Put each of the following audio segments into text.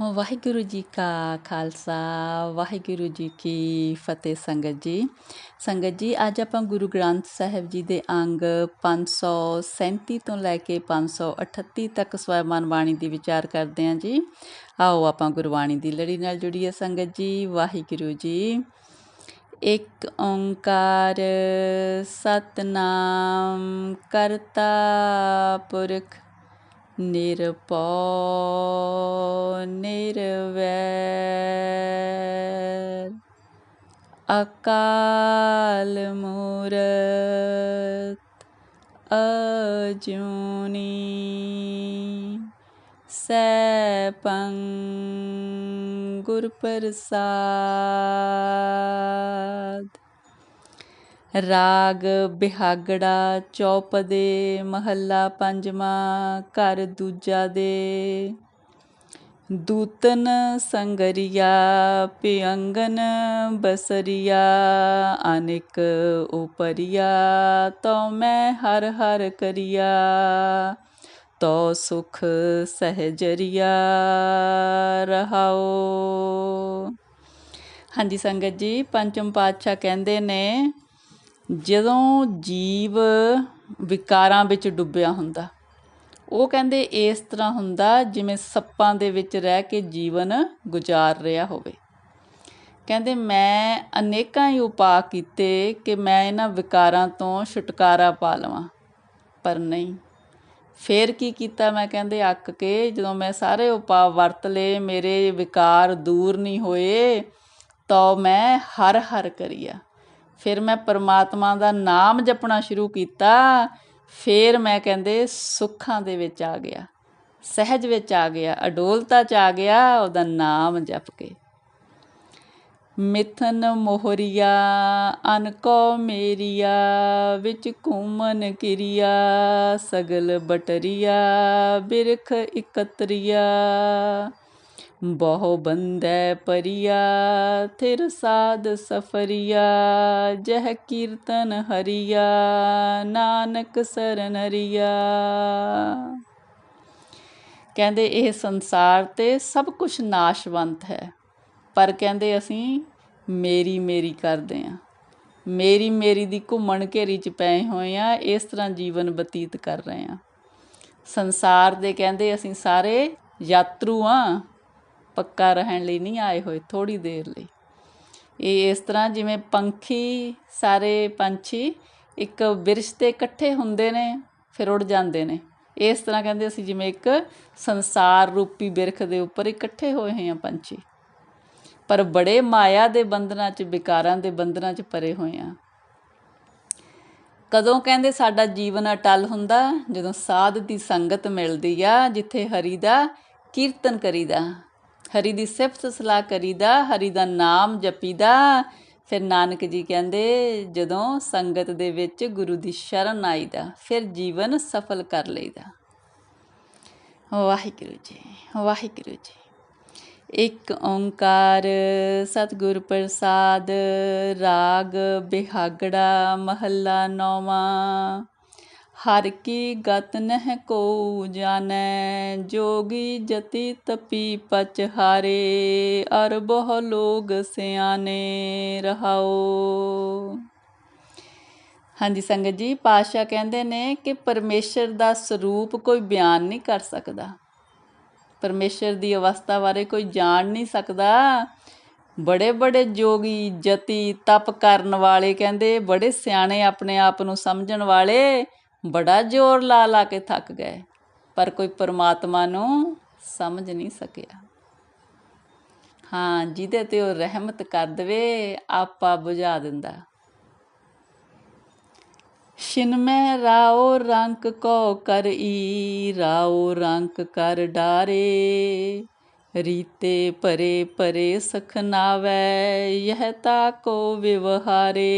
ਵਾਹਿਗੁਰੂ ਜੀ ਕਾ ਖਾਲਸਾ, ਵਾਹਿਗੁਰੂ ਜੀ ਕੀ ਫਤਿਹ ਸੰਗਤ ਜੀ। ਸੰਗਤ ਜੀ, ਅੱਜ ਆਪਾਂ ਗੁਰੂ ਗ੍ਰੰਥ ਸਾਹਿਬ ਜੀ ਦੇ ਅੰਗ 537 ਤੋਂ ਲੈ ਕੇ 538 ਤੱਕ ਸਵੈਮਾਨ ਬਾਣੀ ਦੀ ਵਿਚਾਰ ਕਰਦੇ ਹਾਂ ਜੀ। ਆਓ ਆਪਾਂ ਗੁਰਬਾਣੀ ਦੀ ਲੜੀ ਨਾਲ ਜੁੜੀਏ ਸੰਗਤ ਜੀ, ਵਾਹਿਗੁਰੂ ਜੀ। ਇੱਕ ਓੰਕਾਰ ਸਤਨਾਮ ਕਰਤਾ ਪੁਰਖ ਨਿਰਭਉ ਨਿਰਵੈਰ। ਅਕਾਲ ਮੂਰਤ ਅਜੂਨੀ। ਸੈਪੰ ਗੁਰ ਪ੍ਰਸਾਦ ਰਾਗ ਬਿਹਾਗੜਾ, ਚੌਪਦੇ, ਮਹੱਲਾ ਪੰਜਵਾਂ, ਘਰ ਦੂਜਾ ਦੇ। ਦੂਤਨ ਸੰਗਰੀਆ, ਪਿਅੰਗਨ ਬਸਰੀਆ, ਅਨਿਕ ਉਪਰੀਆ ਤੋ ਮੈਂ ਹਰ ਹਰ ਕਰੀਆ ਤੋ ਸੁਖ ਸਹਜਰੀਆ ਰਹਾਓ ਹਾਂਜੀ ਸੰਗਤ ਜੀ, ਪੰਚਮ ਪਾਤਸ਼ਾਹ ਕਹਿੰਦੇ ਨੇ ਜਦੋਂ ਜੀਵ ਵਿਕਾਰਾਂ ਵਿੱਚ ਡੁੱਬਿਆ ਹੁੰਦਾ, ਉਹ ਕਹਿੰਦੇ ਇਸ ਤਰ੍ਹਾਂ ਹੁੰਦਾ ਜਿਵੇਂ ਸੱਪਾਂ ਦੇ ਵਿੱਚ ਰਹਿ ਕੇ ਜੀਵਨ ਗੁਜ਼ਾਰ ਰਿਹਾ ਹੋਵੇ। ਕਹਿੰਦੇ ਮੈਂ ਅਨੇਕਾਂ ਹੀ ਉਪਾਅ ਕੀਤੇ ਕਿ ਮੈਂ ਇਹਨਾਂ ਵਿਕਾਰਾਂ ਤੋਂ ਛੁਟਕਾਰਾ ਪਾ ਲਵਾਂ, ਪਰ ਨਹੀਂ। ਫੇਰ ਕੀ ਕੀਤਾ ਮੈਂ ਕਹਿੰਦੇ ਅੱਕ ਕੇ, ਜਦੋਂ ਮੈਂ ਸਾਰੇ ਉਪਾਅ ਵਰਤ ਲਏ, ਮੇਰੇ ਵਿਕਾਰ ਦੂਰ ਨਹੀਂ ਹੋਏ, ਤਾਂ ਮੈਂ ਹਰ ਹਰ ਕਰੀਆ। ਫਿਰ ਮੈਂ ਪਰਮਾਤਮਾ ਦਾ ਨਾਮ ਜਪਣਾ ਸ਼ੁਰੂ ਕੀਤਾ, ਫਿਰ ਮੈਂ ਕਹਿੰਦੇ ਸੁੱਖਾਂ ਦੇ ਵਿੱਚ ਆ ਗਿਆ, ਸਹਿਜ ਵਿੱਚ ਆ ਗਿਆ, ਅਡੋਲਤਾ ਚ ਆ ਗਿਆ, ਉਹਦਾ ਨਾਮ ਜਪ ਕੇ। ਮਿਥਨ ਮੋਹਰੀਆ, ਅਨਕੋ ਮੇਰੀਆ, ਵਿੱਚ ਘੂਮਨ ਕਿਰਿਆ, ਸਗਲ ਬਟਰੀਆ, ਬਿਰਖ ਇਕਤਰੀਆ। ਬਹੁ ਬੰਦੈ ਪਰਿਆ, ਥਿਰ ਸਾਧ ਸਫਰੀਆ, ਜਹ ਕੀਰਤਨ ਹਰੀਆ, ਨਾਨਕ ਸਰਨ ਹਰੀਆ ਕਹਿੰਦੇ ਇਹ ਸੰਸਾਰ ਤੇ ਸਭ ਕੁਝ ਨਾਸ਼ਵੰਤ ਹੈ, ਪਰ ਕਹਿੰਦੇ ਅਸੀਂ ਮੇਰੀ ਮੇਰੀ ਕਰਦੇ ਆਂ। ਮੇਰੀ ਮੇਰੀ ਦੀ ਘੁੰਮਣ ਘੇਰੀ ਚ ਪਏ ਹੋਏ ਆ, ਇਸ ਤਰ੍ਹਾਂ ਜੀਵਨ ਬਤੀਤ ਕਰ ਰਹੇ ਆ। ਸੰਸਾਰ ਦੇ ਕਹਿੰਦੇ ਅਸੀਂ ਸਾਰੇ ਯਾਤਰੂ ਆ ਪੱਕਾ ਰਹਿਣ ਲਈ ਨਹੀਂ ਆਏ ਹੋਏ ਥੋੜੀ ਦੇਰ ਲਈ। ਇਹ ਇਸ ਤਰ੍ਹਾਂ ਜਿਵੇਂ ਪੰਖੀ, ਸਾਰੇ ਪੰਛੀ ਇੱਕ ਬਿਰਸ਼ ਤੇ ਇਕੱਠੇ ਹੁੰਦੇ ਨੇ, ਫਿਰ ਉੱਡ ਜਾਂਦੇ ਨੇ। ਇਸ ਤਰ੍ਹਾਂ ਕਹਿੰਦੇ ਅਸੀਂ ਜਿਵੇਂ ਇੱਕ ਸੰਸਾਰ ਰੂਪੀ ਬਿਰਖ ਦੇ ਉੱਪਰ ਇਕੱਠੇ ਹੋਏ ਹੋਏ ਆ ਪੰਛੀ। ਪਰ ਬੜੇ ਮਾਇਆ ਦੇ ਬੰਧਨਾਂ 'ਚ, ਵਿਕਾਰਾਂ ਦੇ ਬੰਧਨਾਂ 'ਚ ਪਰੇ ਹੋਏ ਆ ਕਦੋਂ ਕਹਿੰਦੇ ਸਾਡਾ ਜੀਵਨ ਅਟਲ ਹੁੰਦਾ? ਜਦੋਂ ਸਾਧ ਦੀ ਸੰਗਤ ਮਿਲਦੀ ਆ, ਜਿੱਥੇ ਹਰੀ ਦਾ ਕੀਰਤਨ ਕਰੀਦਾ। ਹਰੀ ਦੀ ਸਿਫਤ ਸਲਾਹ ਕਰੀਦਾ, ਹਰੀ ਦਾ ਨਾਮ ਜਪੀਦਾ। ਫਿਰ ਨਾਨਕ ਜੀ ਕਹਿੰਦੇ, ਜਦੋਂ ਸੰਗਤ ਦੇ ਵਿੱਚ ਗੁਰੂ ਦੀ ਸ਼ਰਨ ਆਈਦਾ, ਫਿਰ ਜੀਵਨ ਸਫਲ ਕਰ ਲਈਦਾ। ਵਾਹਿਗੁਰੂ ਜੀ ਵਾਹਿਗੁਰੂ ਜੀ। ਇੱਕ ਓੰਕਾਰ, ਸਤਿਗੁਰ ਪ੍ਰਸਾਦ, ਰਾਗ ਬਿਹਾਗੜਾ, ਮਹੱਲਾ ਨੌਵਾਂ। ਹਰ ਕੀ ਗਤ ਨਹਿ ਕੋ ਜਾਣੈ, ਜੋਗੀ ਜਤੀ ਤਪੀ ਪਚ ਹਾਰੇ, ਅਰ ਬਹੁ ਲੋਗ ਸਿਆਣੇ ਰਹਾਓ। ਹਾਂਜੀ ਸੰਗਤ ਜੀ ਪਾਸ਼ਾ ਕਹਿੰਦੇ ਨੇ ਕਿ ਪਰਮੇਸ਼ਰ ਦਾ ਸਰੂਪ ਕੋਈ ਬਿਆਨ ਨਹੀਂ ਕਰ ਸਕਦਾ। ਪਰਮੇਸ਼ਰ ਦੀ ਅਵਸਥਾ ਬਾਰੇ ਕੋਈ ਜਾਣ ਨਹੀਂ ਸਕਦਾ। ਬੜੇ ਬੜੇ ਜੋਗੀ ਜਤੀ ਤਪ ਕਰਨ ਵਾਲੇ ਕਹਿੰਦੇ, ਬੜੇ ਸਿਆਣੇ ਆਪਣੇ ਆਪ ਨੂੰ ਸਮਝਣ ਵਾਲੇ। ਬੜਾ ਜ਼ੋਰ ਲਾ ਲਾ ਕੇ ਥੱਕ ਗਏ, ਪਰ ਕੋਈ ਪਰਮਾਤਮਾ ਨੂੰ ਸਮਝ ਨਹੀਂ ਸਕਿਆ। ਹਾਂ, ਜਿਹਦੇ ਤੇ ਉਹ ਰਹਿਮਤ ਕਰ ਦਵੇ, ਆਪਾ ਬੁਝਾ ਦਿੰਦਾ। ਸ਼ਿਨਮੈ ਰਾਓ ਰੰਕ ਕੋ ਕਰਈ ਰਾਓ ਰੰਕ ਕਰ ਡਾਰੇ। ਰੀਤੇ ਪਰੇ ਪਰੇ ਸਖਨਾਵੈ ਯਹ ਤਾ ਕੋ ਵਿਵਹਾਰੇ।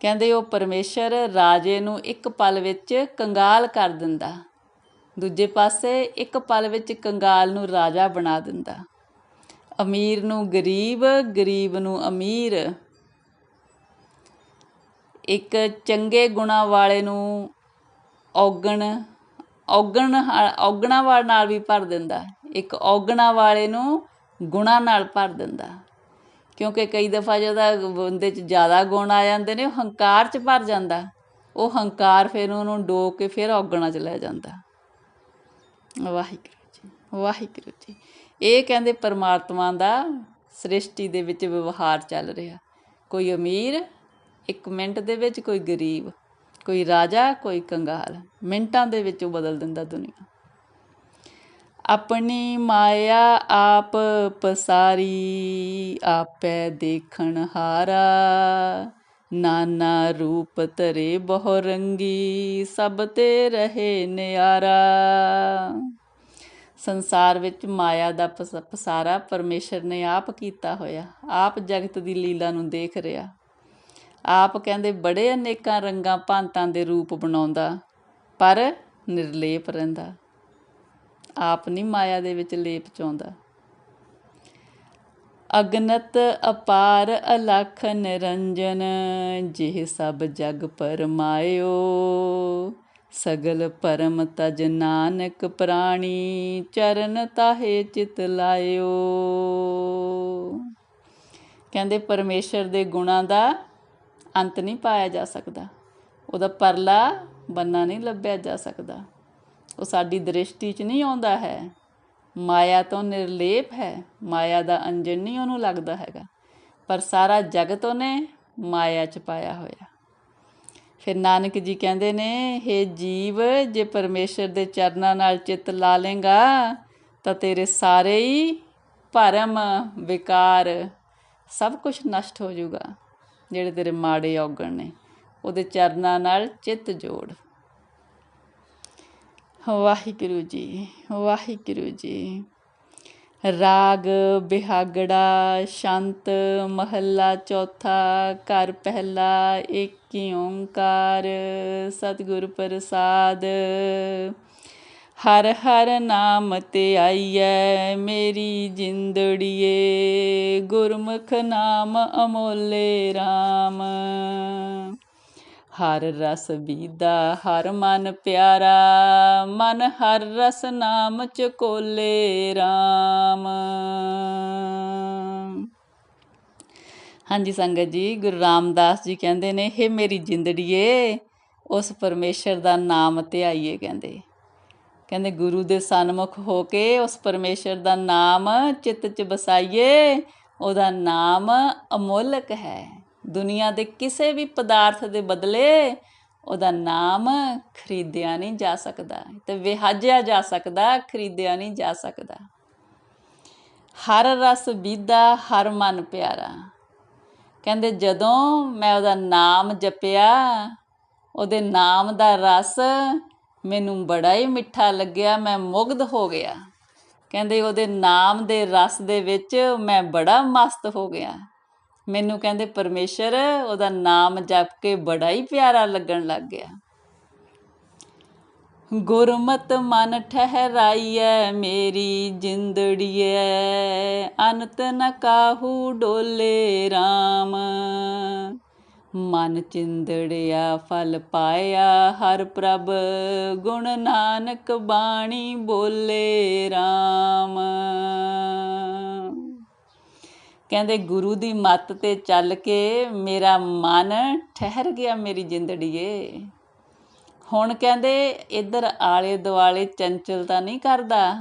ਕਹਿੰਦੇ ਉਹ ਪਰਮੇਸ਼ਰ ਰਾਜੇ ਨੂੰ ਇੱਕ ਪਲ ਵਿੱਚ ਕੰਗਾਲ ਕਰ ਦਿੰਦਾ। ਦੂਜੇ ਪਾਸੇ ਇੱਕ ਪਲ ਵਿੱਚ ਕੰਗਾਲ ਨੂੰ ਰਾਜਾ ਬਣਾ ਦਿੰਦਾ। ਅਮੀਰ ਨੂੰ ਗਰੀਬ ਗਰੀਬ ਨੂੰ ਅਮੀਰ। ਇੱਕ ਚੰਗੇ ਗੁਣਾ ਵਾਲੇ ਨੂੰ ਔਗਣ ਔਗਣ ਔਗਣਾ ਵਾਲ ਨਾਲ ਵੀ ਭਰ ਦਿੰਦਾ। ਇੱਕ ਔਗਣਾ ਵਾਲੇ ਨੂੰ ਗੁਣਾ ਨਾਲ ਭਰ ਦਿੰਦਾ। ਕਿਉਂਕਿ ਕਈ ਦਫਾ ਜਦੋਂ ਬੰਦੇ 'ਚ ਜ਼ਿਆਦਾ ਗੁਣ ਆ ਜਾਂਦੇ ਨੇ, ਉਹ ਹੰਕਾਰ 'ਚ ਭਰ ਜਾਂਦਾ। ਉਹ ਹੰਕਾਰ ਫਿਰ ਉਹਨੂੰ ਡੋ ਕੇ ਫਿਰ ਔਗਣਾ 'ਚ ਲੈ ਜਾਂਦਾ। ਵਾਹਿਗੁਰੂ ਜੀ ਵਾਹਿਗੁਰੂ ਜੀ। ਇਹ ਕਹਿੰਦੇ ਪਰਮਾਤਮਾ ਦਾ ਸ੍ਰਿਸ਼ਟੀ ਦੇ ਵਿੱਚ ਵਿਵਹਾਰ ਚੱਲ ਰਿਹਾ। ਕੋਈ ਅਮੀਰ, ਇੱਕ ਮਿੰਟ ਦੇ ਵਿੱਚ ਕੋਈ ਗਰੀਬ, ਕੋਈ ਰਾਜਾ, ਕੋਈ ਕੰਗਾਲ। ਮਿੰਟਾਂ ਦੇ ਵਿੱਚ ਉਹ ਬਦਲ ਦਿੰਦਾ ਦੁਨੀਆ। ਆਪਣੀ ਮਾਇਆ ਆਪ ਪਸਾਰੀ, ਆਪੈ ਦੇਖਣ ਹਾਰਾ। ਨਾਨਾ ਰੂਪ ਧਰੇ ਬਹੁ ਰੰਗੀ ਸਭ ਤੇ ਰਹੇ ਨਿਆਰਾ। ਸੰਸਾਰ ਵਿੱਚ ਮਾਇਆ ਦਾ ਪਸ- ਪਸਾਰਾ ਪਰਮੇਸ਼ਰ ਨੇ ਆਪ ਕੀਤਾ ਹੋਇਆ। ਆਪ ਜਗਤ ਦੀ ਲੀਲਾ ਨੂੰ ਦੇਖ ਰਿਹਾ। ਆਪ ਕਹਿੰਦੇ ਬੜੇ ਅਨੇਕਾਂ ਰੰਗਾਂ ਭਾਂਤਾਂ ਦੇ ਰੂਪ ਬਣਾਉਂਦਾ, ਪਰ ਨਿਰਲੇਪ ਰਹਿੰਦਾ। ਆਪ ਨਹੀਂ ਮਾਇਆ ਦੇ ਵਿੱਚ ਲੇਪ ਚਾਉਂਦਾ। ਅਗਨਤ ਅਪਾਰ ਅਲਖ ਨਿਰੰਜਨ, ਜਿਹ ਸਭ ਜਗ ਪਰਮਾਇਓ ਸਗਲ ਪਰਮ ਤਜ ਨਾਨਕ ਪ੍ਰਾਣੀ, ਚਰਨ ਤਾਹੇ ਚਿਤ ਲਾਇਓ। ਕਹਿੰਦੇ ਪਰਮੇਸ਼ਰ ਦੇ ਗੁਣਾਂ ਦਾ ਅੰਤ ਨਹੀਂ ਪਾਇਆ ਜਾ ਸਕਦਾ। ਉਹਦਾ ਪਰਲਾ ਬੰਨਾ ਨਹੀਂ ਲੱਭਿਆ ਜਾ ਸਕਦਾ। ਉਹ ਸਾਡੀ ਦ੍ਰਿਸ਼ਟੀ 'ਚ ਨਹੀਂ ਆਉਂਦਾ ਹੈ। ਮਾਇਆ ਤੋਂ ਨਿਰਲੇਪ ਹੈ। ਮਾਇਆ ਦਾ ਅੰਜਨ ਨਹੀਂ ਉਹਨੂੰ ਲੱਗਦਾ ਹੈਗਾ। ਪਰ ਸਾਰਾ ਜਗਤ ਉਹਨੇ ਮਾਇਆ 'ਚ ਪਾਇਆ ਹੋਇਆ। ਫਿਰ ਨਾਨਕ ਜੀ ਕਹਿੰਦੇ ਨੇ, ਹੇ ਜੀਵ, ਜੇ ਪਰਮੇਸ਼ਰ ਦੇ ਚਰਨਾਂ ਨਾਲ ਚਿੱਤ ਲਾ ਲੇਗਾ ਤਾਂ ਤੇਰੇ ਸਾਰੇ ਹੀ ਭਰਮ, ਵਿਕਾਰ ਸਭ ਕੁਝ ਨਸ਼ਟ ਹੋ ਜਾਊਗਾ, ਜਿਹੜੇ ਤੇਰੇ ਮਾੜੇ ਔਗਣ ਨੇ। ਉਹਦੇ ਚਰਨਾਂ ਨਾਲ ਚਿੱਤ ਜੋੜ। ਵਾਹਿਗੁਰੂ ਜੀ ਵਾਹਿਗੁਰੂ ਜੀ। ਰਾਗ ਬਿਹਾਗੜਾ, ਸ਼ਾਂਤ ਮਹੱਲਾ ਚੌਥਾ, ਘਰ ਪਹਿਲਾ, ਏਕ ਓੰਕਾਰ, ਸਤਿਗੁਰ ਪ੍ਰਸਾਦ। ਹਰ ਹਰ ਨਾਮ ਤੇ ਆਈਐ ਮੇਰੀ ਜਿੰਦੜੀਏ, ਗੁਰਮੁਖ ਨਾਮ ਅਮੋਲੇ RAM ਹਰ ਰਸ ਬੀਦਾ, ਹਰ ਮਨ ਪਿਆਰਾ, ਮਨ ਹਰ ਰਸ ਨਾਮ ਚ ਕੋਲੇ RAM ਹਾਂਜੀ ਸੰਗਤ ਜੀ, ਗੁਰੂ ਰਾਮਦਾਸ ਜੀ ਕਹਿੰਦੇ ਨੇ, ਹੇ ਮੇਰੀ ਜਿੰਦੜੀਏ, ਉਸ ਪਰਮੇਸ਼ਰ ਦਾ ਨਾਮ ਧਿਆਈਏ ਕਹਿੰਦੇ। ਕਹਿੰਦੇ ਗੁਰੂ ਦੇ ਸਨਮੁਖ ਹੋ ਕੇ ਉਸ ਪਰਮੇਸ਼ਰ ਦਾ ਨਾਮ ਚਿੱਤ 'ਚ ਵਸਾਈਏ, ਉਹਦਾ ਨਾਮ ਅਮੋਲਕ ਹੈ। ਦੁਨੀਆ ਦੇ ਕਿਸੇ ਵੀ ਪਦਾਰਥ ਦੇ ਬਦਲੇ ਉਹਦਾ ਨਾਮ ਖਰੀਦਿਆ ਨਹੀਂ ਜਾ ਸਕਦਾ ਤੇ ਵਿਹਾਜਿਆ ਜਾ ਸਕਦਾ, ਖਰੀਦਿਆ ਨਹੀਂ ਜਾ ਸਕਦਾ। ਹਰ ਰਸ ਬੀਦਾ, ਹਰ ਮਨ ਪਿਆਰਾ। ਕਹਿੰਦੇ ਜਦੋਂ ਮੈਂ ਉਹਦਾ ਨਾਮ ਜਪਿਆ, ਉਹਦੇ ਨਾਮ ਦਾ ਰਸ ਮੈਨੂੰ ਬੜਾ ਹੀ ਮਿੱਠਾ ਲੱਗਿਆ, ਮੈਂ ਮੁਗਧ ਹੋ ਗਿਆ। ਕਹਿੰਦੇ ਉਹਦੇ ਨਾਮ ਦੇ ਰਸ ਦੇ ਵਿੱਚ ਮੈਂ ਬੜਾ ਮਸਤ ਹੋ ਗਿਆ। ਮੈਨੂੰ ਕਹਿੰਦੇ ਪਰਮੇਸ਼ਰ, ਉਹਦਾ ਨਾਮ ਜਪ ਕੇ ਬੜਾ ਹੀ ਪਿਆਰਾ ਲੱਗਣ ਲੱਗ ਗਿਆ। ਗੁਰਮਤ ਮਨ ਠਹਿਰਾਈਐ, ਮੇਰੀ ਜਿੰਦੜੀਐ, ਅਨਤ ਨ ਕਾਹੂ ਡੋਲੇ RAM ਮਨ ਚਿੰਦੜਿਆ, ਫਲ ਪਾਇਆ, ਹਰ ਪ੍ਰਭ ਗੁਣ ਨਾਨਕ ਬਾਣੀ ਬੋਲੇ RAM ਕਹਿੰਦੇ ਗੁਰੂ ਦੀ ਮੱਤ ਤੇ ਚੱਲ ਕੇ ਮੇਰਾ ਮਨ ਠਹਿਰ ਗਿਆ ਮੇਰੀ ਜਿੰਦੜੀਏ। ਹੁਣ ਕਹਿੰਦੇ ਇੱਧਰ ਆਲੇ ਦੁਆਲੇ ਚੰਚਲਤਾ ਨਹੀਂ ਕਰਦਾ,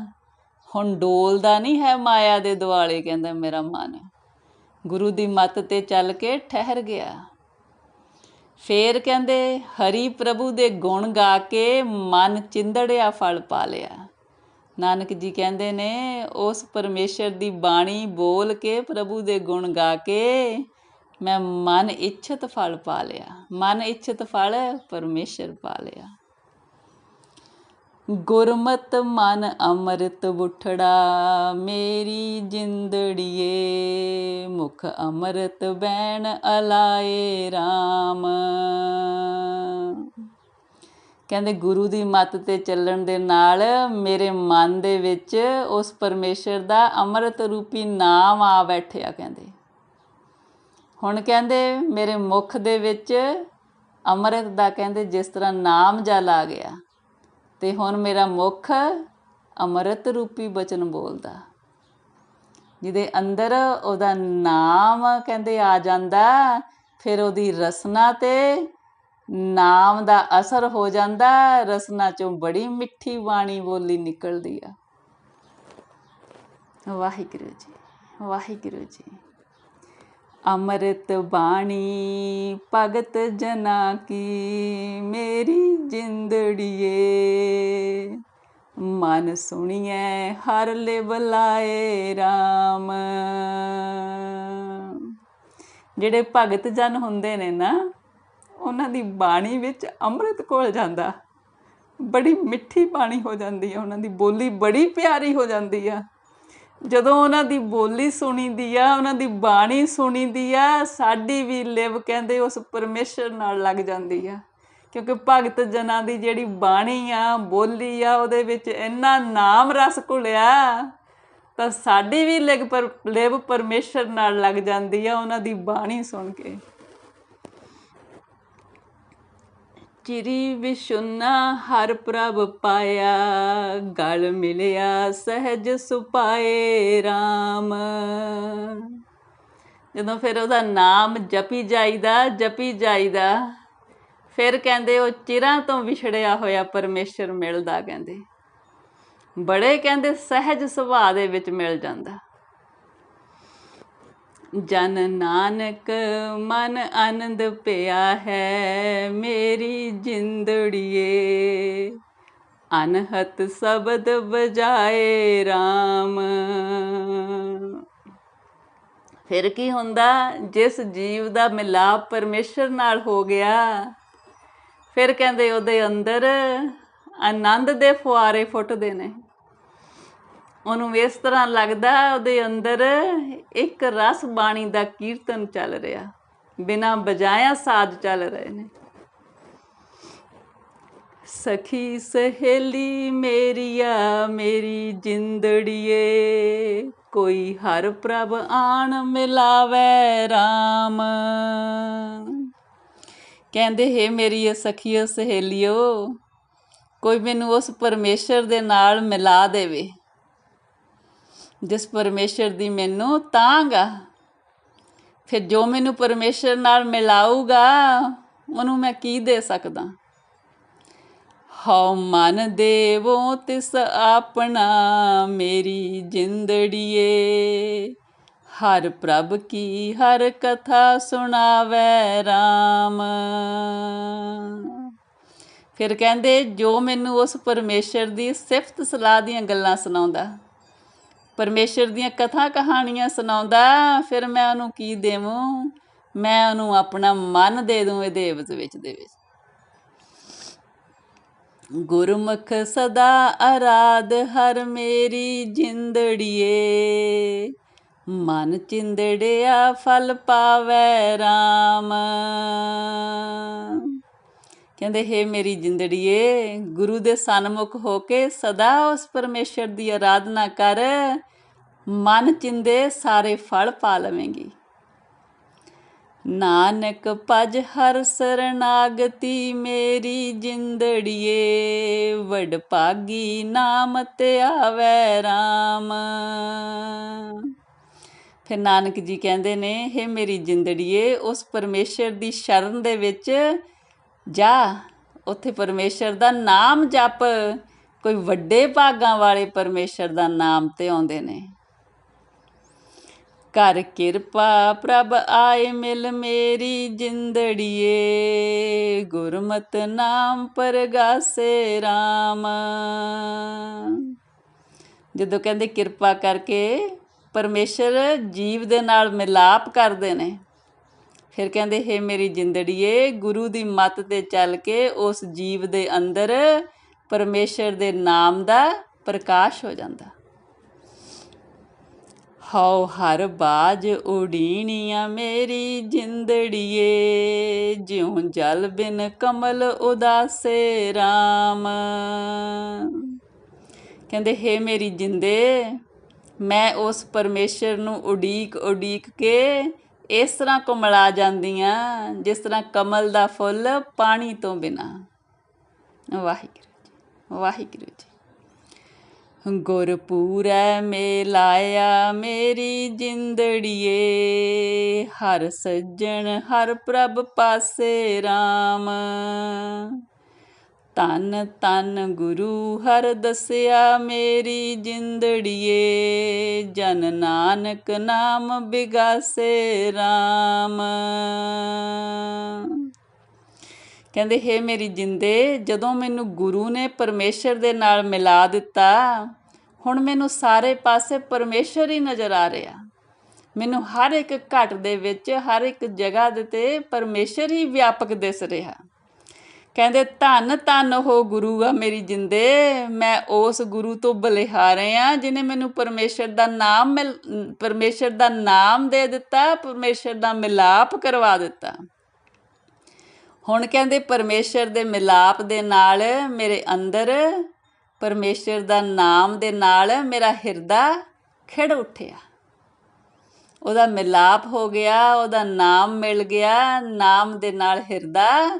ਹੁਣ ਡੋਲਦਾ ਨਹੀਂ ਹੈ ਮਾਇਆ ਦੇ ਦੁਆਲੇ ਕਹਿੰਦਾ ਮੇਰਾ ਮਨ। ਗੁਰੂ ਦੀ ਮੱਤ ਤੇ ਚੱਲ ਕੇ ਠਹਿਰ ਗਿਆ। ਫੇਰ ਕਹਿੰਦੇ ਹਰੀ ਪ੍ਰਭੂ ਦੇ ਗੁਣ ਗਾ ਕੇ ਮਨ ਚਿੰਦੜਿਆ ਫਲ ਪਾ ਲਿਆ। ਨਾਨਕ ਜੀ ਕਹਿੰਦੇ ਨੇ, ਉਸ ਪਰਮੇਸ਼ਰ ਦੀ ਬਾਣੀ ਬੋਲ ਕੇ ਪ੍ਰਭੂ ਦੇ ਗੁਣ ਗਾ ਕੇ ਮੈਂ ਮਨ ਇੱਛਤ ਫਲ ਪਾ ਲਿਆ। ਮਨ ਇੱਛਤ ਫਲ ਪਰਮੇਸ਼ਰ ਪਾ ਲਿਆ। ਗੁਰਮਤ ਮਨ ਅੰਮ੍ਰਿਤ ਬੁਠੜਾ, ਮੇਰੀ ਜਿੰਦੜੀਏ, ਮੁਖ ਅੰਮ੍ਰਿਤ ਬੈਣ ਅਲਾਏ RAM ਕਹਿੰਦੇ ਗੁਰੂ ਦੀ ਮੱਤ ਤੇ ਚੱਲਣ ਦੇ ਨਾਲ ਮੇਰੇ ਮਨ ਦੇ ਵਿੱਚ ਉਸ ਪਰਮੇਸ਼ਰ ਦਾ ਅੰਮ੍ਰਿਤ ਰੂਪੀ ਨਾਮ ਆ ਬੈਠਿਆ ਕਹਿੰਦੇ। ਹੁਣ ਕਹਿੰਦੇ ਮੇਰੇ ਮੁਖ ਦੇ ਵਿੱਚ ਅੰਮ੍ਰਿਤ ਦਾ ਕਹਿੰਦੇ ਜਿਸ ਤਰ੍ਹਾਂ ਨਾਮ ਜਲ ਆ ਗਿਆ ਤੇ ਹੁਣ ਮੇਰਾ ਮੁਖ ਅੰਮ੍ਰਿਤ ਰੂਪੀ ਬਚਨ ਬੋਲਦਾ। ਜਿਹਦੇ ਅੰਦਰ ਉਹਦਾ ਨਾਮ ਕਹਿੰਦੇ ਆ ਜਾਂਦਾ, ਫਿਰ ਉਹਦੀ ਰਸਨਾ ਤੇ ਨਾਮ ਦਾ ਅਸਰ ਹੋ ਜਾਂਦਾ ਰਸਨਾ ਚੋਂ ਬੜੀ ਮਿੱਠੀ ਬਾਣੀ ਬੋਲੀ ਨਿਕਲਦੀ ਆ। ਵਾਹਿਗੁਰੂ ਜੀ ਵਾਹਿਗੁਰੂ ਜੀ। ਅੰਮ੍ਰਿਤ ਬਾਣੀ, ਭਗਤ ਜਨਾ ਕੀ, ਮੇਰੀ ਜਿੰਦੜੀਏ। ਮਨ ਸੁਣੀਐ, ਹਰ ਲੈ ਬੁਲਾਏ RAM ਜਿਹੜੇ ਭਗਤ ਜਨ ਹੁੰਦੇ ਨੇ ਨਾ ਉਹਨਾਂ ਦੀ ਬਾਣੀ ਵਿੱਚ ਅੰਮ੍ਰਿਤ ਕੋਲ ਜਾਂਦਾ। ਬੜੀ ਮਿੱਠੀ ਬਾਣੀ ਹੋ ਜਾਂਦੀ ਹੈ ਉਹਨਾਂ ਦੀ ਬੋਲੀ ਬੜੀ ਪਿਆਰੀ ਹੋ ਜਾਂਦੀ ਆ। ਜਦੋਂ ਉਹਨਾਂ ਦੀ ਬੋਲੀ ਸੁਣੀਦੀ ਆ, ਉਹਨਾਂ ਦੀ ਬਾਣੀ ਸੁਣੀਦੀ ਆ, ਸਾਡੀ ਵੀ ਲਿਵ ਕਹਿੰਦੇ ਉਸ ਪਰਮੇਸ਼ਰ ਨਾਲ ਲੱਗ ਜਾਂਦੀ ਆ। ਕਿਉਂਕਿ ਭਗਤ ਜਨਾਂ ਦੀ ਜਿਹੜੀ ਬਾਣੀ ਆ, ਬੋਲੀ ਆ, ਉਹਦੇ ਵਿੱਚ ਇੰਨਾ ਨਾਮ ਰਸ ਘੁਲਿਆ, ਤਾਂ ਸਾਡੀ ਵੀ ਲਿਵ ਪਰ, ਲਿਵ ਪਰਮੇਸ਼ਰ ਨਾਲ ਲੱਗ ਜਾਂਦੀ ਆ ਉਹਨਾਂ ਦੀ ਬਾਣੀ ਸੁਣ ਕੇ। ਚਿਰੀ ਵਿਸ਼ੁਨਾ ਹਰ ਪ੍ਰਭ ਪਾਇਆ, ਗਲ ਮਿਲਿਆ ਸਹਿਜ ਸੁਪਾਏ RAM ਜਦੋਂ ਫਿਰ ਉਹਦਾ ਨਾਮ ਜਪੀ ਜਾਈਦਾ ਜਪੀ ਜਾਈਦਾ, ਫਿਰ ਕਹਿੰਦੇ ਉਹ ਚਿਰਾਂ ਤੋਂ ਵਿਛੜਿਆ ਹੋਇਆ ਪਰਮੇਸ਼ਰ ਮਿਲਦਾ, ਕਹਿੰਦੇ। ਬੜੇ ਕਹਿੰਦੇ ਸਹਿਜ ਸੁਭਾਅ ਦੇ ਵਿੱਚ ਮਿਲ ਜਾਂਦਾ। ਜਨ ਨਾਨਕ ਮਨ ਆਨੰਦ ਪਿਆ ਹੈ, ਮੇਰੀ ਜਿੰਦੜੀਏ। ਅਨਹਤ ਸ਼ਬਦ ਬਜਾਏ RAM ਫਿਰ ਕੀ ਹੁੰਦਾ, ਜਿਸ ਜੀਵ ਦਾ ਮਿਲਾਪ ਪਰਮੇਸ਼ਰ ਨਾਲ ਹੋ ਗਿਆ, ਫਿਰ ਕਹਿੰਦੇ ਉਹਦੇ ਅੰਦਰ ਆਨੰਦ ਦੇ ਫੁਆਰੇ ਫੁੱਟਦੇ ਨੇ। ਉਹਨੂੰ ਇਸ ਤਰ੍ਹਾਂ ਲੱਗਦਾ ਉਹਦੇ ਅੰਦਰ ਇੱਕ ਰਸ ਬਾਣੀ ਦਾ ਕੀਰਤਨ ਚੱਲ ਰਿਹਾ। ਬਿਨਾ ਬਜਾਇਆ ਸਾਜ਼ ਚੱਲ ਰਹੇ ਨੇ। ਸਖੀ ਸਹੇਲੀ ਮੇਰੀਆ, ਮੇਰੀ ਜਿੰਦੜੀਏ, ਕੋਈ ਹਰ ਪ੍ਰਭ ਆਣ ਮਿਲਾਵੇ RAM ਕਹਿੰਦੇ, ਹੈ ਮੇਰੀ ਇਹ ਸਖੀਓ ਸਹੇਲਿਓ, ਕੋਈ ਮੈਨੂੰ ਉਸ ਪਰਮੇਸ਼ਰ ਦੇ ਨਾਲ ਮਿਲਾ ਦੇਵੇ। ਜਿਸ ਪਰਮੇਸ਼ਰ ਦੀ ਮੈਨੂੰ ਤਾਂਗਾ ਫਿਰ ਜੋ ਮੈਨੂੰ ਪਰਮੇਸ਼ਰ ਨਾਲ ਮਿਲਾਊਗਾ, ਉਹਨੂੰ ਮੈਂ ਕੀ ਦੇ ਸਕਦਾ? ਹਉ ਮਨ ਦੇਵੋ ਤਿਸ ਆਪਣਾ ਮੇਰੀ ਜਿੰਦੜੀਏ, ਹਰ ਪ੍ਰਭ ਕੀ ਹਰ ਕਥਾ ਸੁਣਾਵੇ RAM ਫਿਰ ਕਹਿੰਦੇ, ਜੋ ਮੈਨੂੰ ਉਸ ਪਰਮੇਸ਼ਰ ਦੀ ਸਿਫਤ ਸਲਾਹ ਦੀਆਂ ਗੱਲਾਂ ਸੁਣਾਉਂਦਾ ਪਰਮੇਸ਼ਰ ਦੀਆਂ ਕਥਾ ਕਹਾਣੀਆਂ ਸੁਣਾਉਂਦਾ, ਫਿਰ ਮੈਂ ਉਹਨੂੰ ਕੀ ਦੇਵਾਂ? ਮੈਂ ਉਹਨੂੰ ਆਪਣਾ ਮਨ ਦੇ ਦੂੰ ਇਹਦੇ ਵਿੱਚ ਦੇ ਵਿੱਚ। ਗੁਰਮੁਖ ਸਦਾ ਆਰਾਧ ਹਰ ਮੇਰੀ ਜਿੰਦੜੀਏ। ਮਨ ਚਿੰਦੜਿਆ ਫਲ ਪਾਵੇ RAM ਕਹਿੰਦੇ, ਹੈ ਮੇਰੀ ਜਿੰਦੜੀਏ, ਗੁਰੂ ਦੇ ਸਨਮੁਖ ਹੋ ਕੇ ਸਦਾ ਉਸ ਪਰਮੇਸ਼ਰ ਦੀ ਆਰਾਧਨਾ ਕਰ। ਮਨ ਚਿੰਦੇ ਸਾਰੇ ਫਲ ਪਾ ਲਵੇਂਗੀ। ਨਾਨਕ ਭਜ ਹਰ ਸਰਨਾਗਤੀ, ਮੇਰੀ ਜਿੰਦੜੀਏ, ਵਡ ਭਾਗੀ ਨਾਮ ਤੇ ਆਵੇ RAM ਫਿਰ ਨਾਨਕ ਜੀ ਕਹਿੰਦੇ ਨੇ हे ਮੇਰੀ ਜਿੰਦੜੀਏ, ਉਸ ਪਰਮੇਸ਼ਰ ਦੀ ਸ਼ਰਨ ਦੇ ਵਿੱਚ ਜਾ, ਉੱਥੇ ਪਰਮੇਸ਼ਰ ਦਾ ਨਾਮ ਜਪ। ਕੋਈ ਵੱਡੇ ਭਾਗਾਂ ਵਾਲੇ ਪਰਮੇਸ਼ਰ ਦਾ ਨਾਮ ਤੇ ਆਉਂਦੇ ਨੇ। ਕਰ ਕਿਰਪਾ ਪ੍ਰਭ ਆਏ, ਮਿਲ ਮੇਰੀ ਜਿੰਦੜੀਏ। ਗੁਰਮਤ ਨਾਮ ਪਰਗਾਸੇ RAM ਜਦੋਂ ਕਹਿੰਦੇ ਕਿਰਪਾ ਕਰਕੇ, ਪਰਮੇਸ਼ਰ ਜੀਵ ਦੇ ਨਾਲ ਮਿਲਾਪ ਕਰਦੇ ਨੇ। ਫਿਰ ਕਹਿੰਦੇ, ਹੈ ਮੇਰੀ ਜਿੰਦੜੀਏ, ਗੁਰੂ ਦੀ ਮੱਤ ਤੇ ਚੱਲ ਕੇ ਉਸ ਜੀਵ ਦੇ ਅੰਦਰ ਪਰਮੇਸ਼ਰ ਦੇ ਨਾਮ ਦਾ ਪ੍ਰਕਾਸ਼ ਹੋ ਜਾਂਦਾ। ਹਉ ਹਰ ਬਾਜ ਉਡੀਣੀਆਂ ਮੇਰੀ ਜਿੰਦੜੀਏ, ਜਿਉ ਜਲ ਬਿਨ ਕਮਲ ਉਦਾਸੇ RAM ਕਹਿੰਦੇ, ਹੇ ਮੇਰੀ ਜਿੰਦੇ, ਮੈਂ ਉਸ ਪਰਮੇਸ਼ਰ ਨੂੰ ਉਡੀਕ ਉਡੀਕ ਕੇ ਇਸ ਤਰ੍ਹਾਂ ਕੁਮਲਾ ਜਾਂਦੀਆਂ, ਜਿਸ ਤਰ੍ਹਾਂ ਕਮਲ ਦਾ ਫੁੱਲ ਪਾਣੀ ਤੋਂ ਬਿਨਾ। ਵਾਹਿਗੁਰੂ ਜੀ ਵਾਹਿਗੁਰੂ ਜੀ। ਗੁਰਪੂਰੈ ਮੇਲਾਇਆ ਮੇਰੀ ਜਿੰਦੜੀਏ, ਹਰ ਸੱਜਣ ਹਰ ਪ੍ਰਭ ਪਾਸੇ RAM ਤਨ ਤਨ ਗੁਰੂ ਹਰ ਦਸਿਆ ਮੇਰੀ ਜਿੰਦੜੀਏ। ਜਨ ਨਾਨਕ ਨਾਮ ਬਿਗਾਸੇ RAM ਕਹਿੰਦੇ, ਹੈ ਮੇਰੀ ਜਿੰਦੇ, ਜਦੋਂ ਮੈਨੂੰ ਗੁਰੂ ਨੇ ਪਰਮੇਸ਼ਰ ਦੇ ਨਾਲ ਮਿਲਾ ਦਿੱਤਾ, ਹੁਣ ਮੈਨੂੰ ਸਾਰੇ ਪਾਸੇ ਪਰਮੇਸ਼ਰ ਹੀ ਨਜ਼ਰ ਆ ਰਿਹਾ। ਮੈਨੂੰ ਹਰ ਇੱਕ ਘਟ ਦੇ ਵਿੱਚ, ਹਰ ਇੱਕ ਜਗ੍ਹਾ ਦੇ ਤੇ ਪਰਮੇਸ਼ਰ ਹੀ ਵਿਆਪਕ ਦਿਸ ਰਿਹਾ। ਕਹਿੰਦੇ, ਧੰਨ ਧੰਨ ਹੋ ਗੁਰੂ ਆ ਮੇਰੀ ਜਿੰਦੇ। ਮੈਂ ਉਸ ਗੁਰੂ ਤੋਂ ਬਲਿਹਾਰੇ ਆ ਜਿਨੇ ਮੈਨੂੰ ਪਰਮੇਸ਼ਰ ਦਾ ਨਾਮ ਮਿਲ, ਪਰਮੇਸ਼ਰ ਦਾ ਨਾਮ ਦੇ ਦਿੱਤਾ, ਪਰਮੇਸ਼ਰ ਦਾ ਮਿਲਾਪ ਕਰਵਾ ਦਿੱਤਾ। ਹੁਣ ਕਹਿੰਦੇ, ਪਰਮੇਸ਼ਰ ਦੇ ਮਿਲਾਪ ਦੇ ਨਾਲ ਮੇਰੇ ਅੰਦਰ, ਪਰਮੇਸ਼ਰ ਦਾ ਨਾਮ ਦੇ ਨਾਲ ਮੇਰਾ ਹਿਰਦਾ ਖਿੜ ਉੱਠਿਆ। ਉਹਦਾ ਮਿਲਾਪ ਹੋ ਗਿਆ, ਉਹਦਾ ਨਾਮ ਮਿਲ ਗਿਆ, ਨਾਮ ਦੇ ਨਾਲ ਹਿਰਦਾ